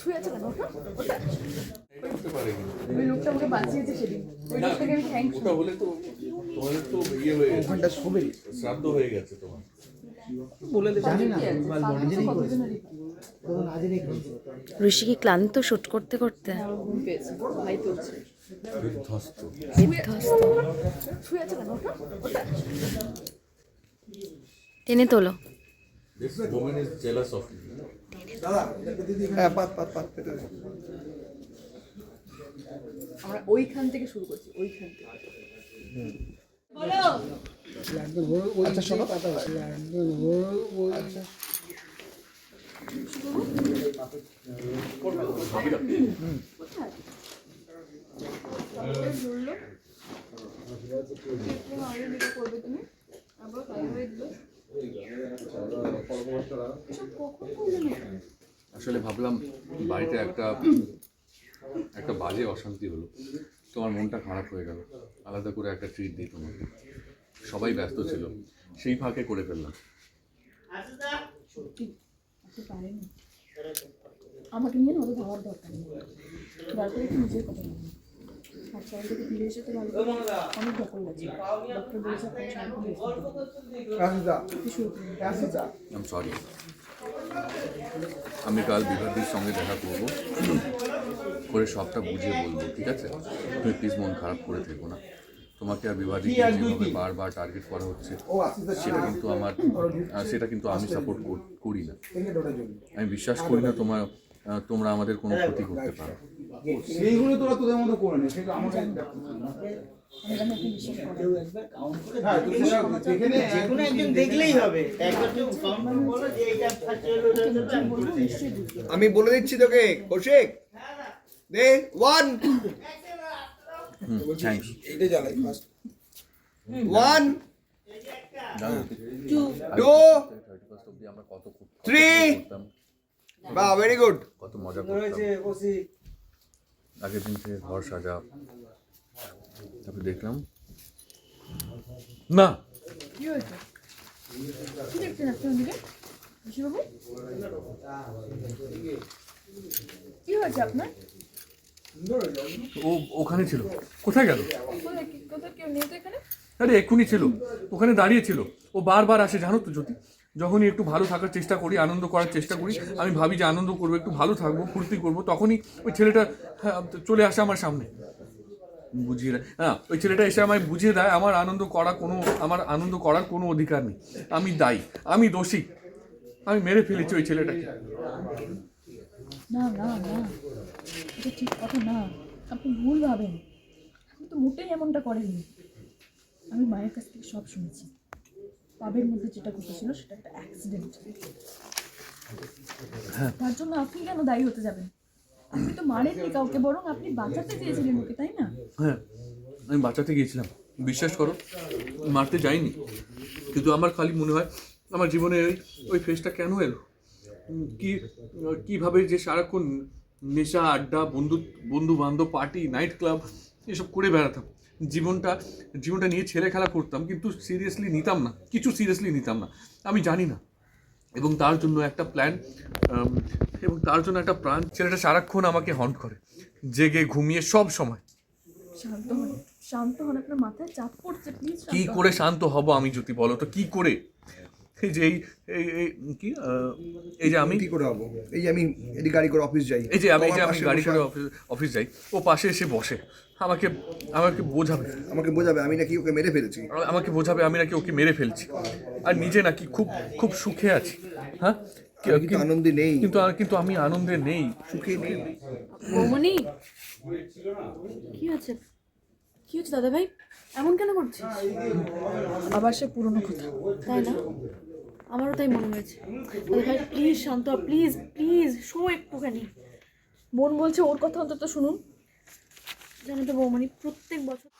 শুয়ে আছে কেন? ওটা? ওটা। এটা হতে পারে কিন্তু। ওই লোকটা আমাকে বাঁচিয়েছে সেদিন। ওই লোকটাকে আমি থ্যাংক ওটা হলে তো তোমাদের তো ইয়ে হয়ে গেছে। ওখানটা শোবে। শ্রাদ্ধ হয়ে গেছে তোমার। জানি না। কতজনেরই। তখন আজেরই ঋষি কি ক্লান্ত শুট করতে করতে? বিধ্বস্ত। শুয়ে আছে কেন? ওটা? ওটা। টেনে তোলো। This woman is jealous of you হ্যাঁ পাত পাত পাত পেতে আমরা ওইখান থেকে শুরু করছি ওইখান থেকে। আচ্ছা শোনো। জুড়লো করবে তুমি আবার আসলে ভাবলাম বাড়িতে একটা একটা বাজে অশান্তি হলো। তোমার মনটা খারাপ হয়ে গেল। আলাদা করে একটা ট্রিট দিই তোমাকে। সবাই ব্যস্ত ছিল। সেই ফাঁকে করে ফেললাম। আমাকে নিয়ে না ভাবার দরকার নেই। দরকার নিজের কথা ফিরে এসে তো ভালো অনেক ডক্টর বলেছে আপনার আম সরি আমি কাল বিভাদির সঙ্গে দেখা করব। করে সবটা বুঝিয়ে বলব ঠিক আছে? তুমি প্লিজ মন খারাপ করে থেকো না। তোমাকে আর বিভাদিকে যেভাবে বারবার টার্গেট করা হচ্ছে সেটা কিন্তু আমার সেটা কিন্তু আমি সাপোর্ট করি না। আমি বিশ্বাস করি না তোমার তোমরা আমাদের কোনো ক্ষতি করতে পারো। সেইগুলো তোরা তোদের মতো করে নে সেটা আমাকে আমি হ্যাঁ বলো আমি বলে দিচ্ছি তোকে কৌশিক। দে ওয়ান ওয়ান টু আমরা খুব Three. করতাম, বা ভেরি গুড কত মজা করতাম। ওসি। আগের দিন থেকে ঘর সাজা। তারপরে দেখলাম না! কি হয়েছে? আপনার? ও ওখানে ছিল। কোথায় গেল? আরে এক্ষুনি ছিল। ওখানে দাঁড়িয়ে ছিল। ও বারবার আসে জানো তো জ্যোতি? যখনই একটু ভালো থাকার চেষ্টা করি আনন্দ করার চেষ্টা করি আমি ভাবি যে আনন্দ করব একটু ভালো থাকব ফুর্তি করব তখনই ওই ছেলেটা হ্যাঁ, চলে আসে আমার সামনে। বুঝিয়ে দেয়। হ্যাঁ ওই ছেলেটা এসে আমায় বুঝিয়ে দেয় আমার আনন্দ করা কোনো আমার আনন্দ করার কোনো অধিকার নেই। আমি দায়ী আমি দোষী আমি মেরে ফেলেছি ওই ছেলেটাকে। না না না আপনি ভুল ভাবেন। তো মোটেই এমনটা করেননি। আমি মায়ের কাছ থেকে সব শুনেছি। পাবের মধ্যে যেটা ঘটেছিল সেটা একটা অ্যাক্সিডেন্ট তার জন্য আপনি কেন দায়ী হতে যাবেন? আপনি তো মারেননি কাউকে, বরং আপনি বাঁচাতে চেয়েছিলেন ওকে, তাই না? হ্যাঁ আমি বাঁচাতে গিয়েছিলাম। বিশ্বাস করো, মারতে যাইনি। কিন্তু আমার খালি মনে হয়, আমার জীবনে ওই ওই ফেসটা কেন এলো? কি, কীভাবে যে সারাক্ষণ নেশা, আড্ডা, বন্ধু বন্ধু বান্ধব পার্টি নাইট ক্লাব এসব করে বেড়াতাম। জীবনটা জীবনটা নিয়ে ছেলে খেলা করতাম কিন্তু সিরিয়াসলি নিতাম না। কিছু সিরিয়াসলি নিতাম না। আমি জানি না। এবং তার জন্য একটা প্ল্যান এবং তার জন্য একটা প্রাণ ছেলেটা সারাক্ষণ আমাকে হন্ট করে। জেগে ঘুমিয়ে সব সময়। শান্ত হন শান্ত হন আপনার মাথায় চাপ পড়ছে প্লিজ কি করে শান্ত হব আমি যদি বলো তো? কি করে? এই যে এই এই- এই কি? এই যে আমি কি করে হব এই যে আমি এটি গাড়ি করে অফিস যাই এই যে আমি এই যে আমি গাড়ি করে অফিস অফিস যাই। ও পাশে এসে বসে। আমাকে আমাকে বোঝাবে। আমাকে বোঝাবে আমি নাকি ওকে মেরে ফেলেছি। আমাকে বোঝাবে আমি নাকি ওকে মেরে ফেলছি। আর নিজে নাকি খুব খুব সুখে আছি। হ্যাঁ? কি- কিন্তু আনন্দে নেই। কিন্তু কিন্তু আমি আনন্দে নেই। সুখে নেই। বৌমনি কি হয়েছে কি হচ্ছে দাদা ভাই এমন কেন করছিস? আবার সে পুরনো কথা। তাই না? আমারও তাই মনে হয়েছে। ভাই প্লিজ শান্ত প্লিজ প্লিজ শো একটুখানি। মন বলছে ওর কথা অন্তত শুনুন। জানো তো বৌমনি প্রত্যেক বছর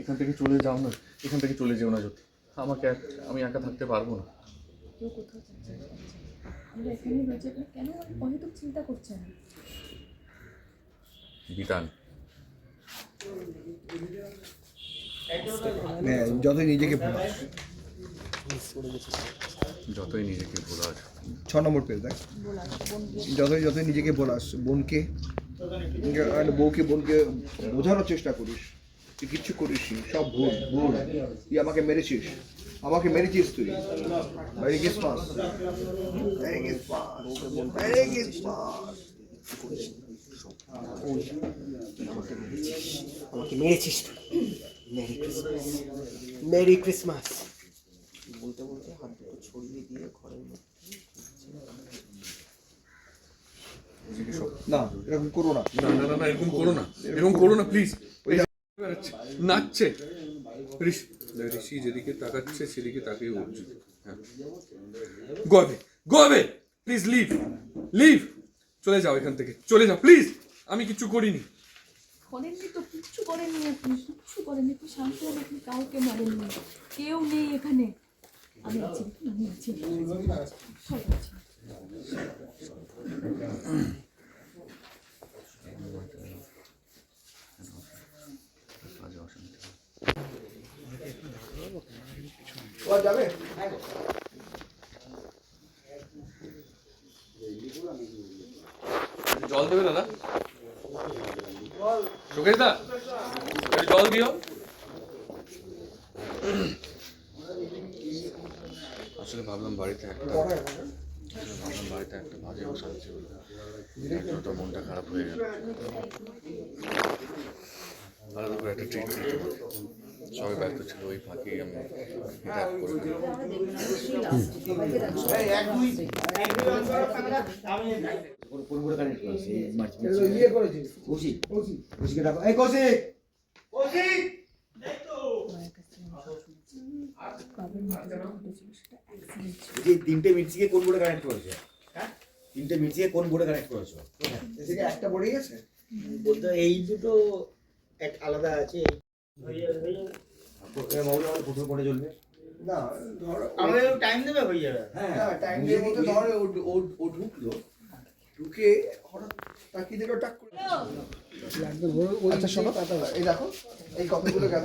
এখান থেকে চলে যাও না এখান থেকে চলে যেও না যদি আমাকে আমি একা থাকতে পারব না। কেউ কোথাও যাচ্ছে না। আমরা এখানেই রয়েছে কেন অহেতুক চিন্তা করছেন বিতান হ্যাঁ যতই নিজেকে যতই নিজেকে ভোলার ছ নম্বর পেজ দেখ। যতই যতই নিজেকে বলাস বোনকে আর বউকে বোনকে বোঝানোর চেষ্টা করিস তুই কিচ্ছু করিস সব ভুল ভুল। তুই আমাকে মেরেছিস আমাকে মেরেছিস তুই। Christmas merry Christmas merry Christmas আমাকে মেরেছিস তুই। মেরি ক্রিসমাস মেরি ক্রিসমাস বলতে বলতে হাত দুটো ছড়িয়ে দিয়ে ঘরের মধ্যে না এরকম করো না। না না না না এরকম করো না। এরকম করো না প্লিজ নাচছে। ঋষি যেদিকে তাকাচ্ছে সেদিকে তাকিয়ে হ্যাঁ। প্লিজ লিভ লিভ চলে যাও এখান থেকে। চলে যাও প্লিজ আমি কিচ্ছু করিনি। করেননি তো কিচ্ছু করেননি। আপনি কিচ্ছু করেননি। শান্ত হন আপনি কাউকে মারেননি। কেউ নেই এখানে। আমি আছি আমি যাবে জল দেবে দাদা সুকেশ দা একটু জল দিও আসলে ভাবলাম বাড়িতে একটা ভাবলাম বাড়িতে একটা বাজে অশান্তি হলো একটু মনটা খারাপ হয়ে গেল। আলাদা করে একটা ট্রিট। সবাই ব্যস্ত ছিল, ওই ফাঁকে আমি করে কৌশিক কাছ থেকে ঘটেছিল সেটা অ্যাক্সিডেন্ট ছিল। যে তিনটে মির্চিকে কোন বোর্ডে কানেক্ট করেছ? হ্যাঁ? তিনটে মির্চিকে কোন বোর্ডে কানেক্ট করেছ? এদিকে একটা পড়ে গেছে বলতে এই দুটো এক আলাদা আছে। চলবে না ধর আমাদের টাইম দেবে হয়ে যাবে। হ্যাঁ টাইম দিয়ে মধ্যে ধর ও ঢুকলো ঢুকে হঠাৎ তাকিয়ে দিল টাক করে আচ্ছা শোনো। এই দেখো এই কথাগুলো গেল?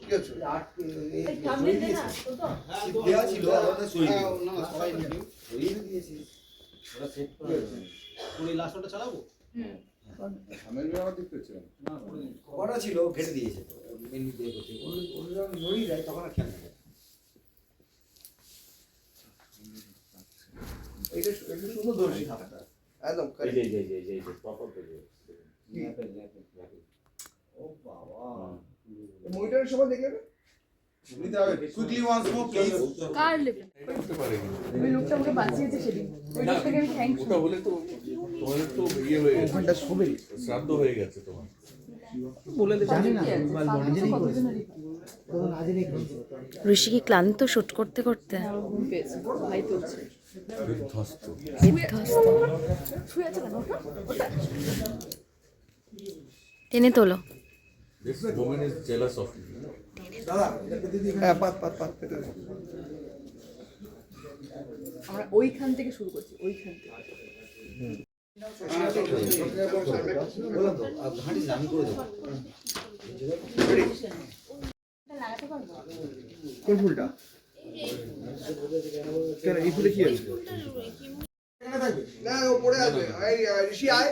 কি হচ্ছে দেওয়া ছিল আমাদের সরিয়ে সরিয়ে দিয়েছি। ওরা সেট করে করা ছিল কেটে দিয়েছে তো দিয়ে করতে ওরা যখন নড়িয়ে দেয় তখন আর খেয়াল থাকে এটা এটা শুধু দর্শী একদম ও বাবা। মনিটরের সময় দেখলে না? নিতে হবে। কুইকলি ওয়ান্স মোর প্লিজ কার লেবে করতে পারেনি ওই লোকটা আমাকে বাঁচিয়েছে সেদিন। ওই লোকটাকে আমি থ্যাংক ওটা হলে তো তোমাদের তো ইয়ে হয়ে গেছে। ওখানটা শোবে শ্রাদ্ধ হয়ে গেছে তোমার। কতজনেরই ক্লান্ত শুট করতে করতে? টেনে তোলো। This women is jealous of you হ্যাঁ আমরা ওইখান থেকে শুরু করছি ওইখান থেকে। কোন ফুলটা? কেন এই ফুলে কি আছে? না ও পড়ে আছে ঋষি আয়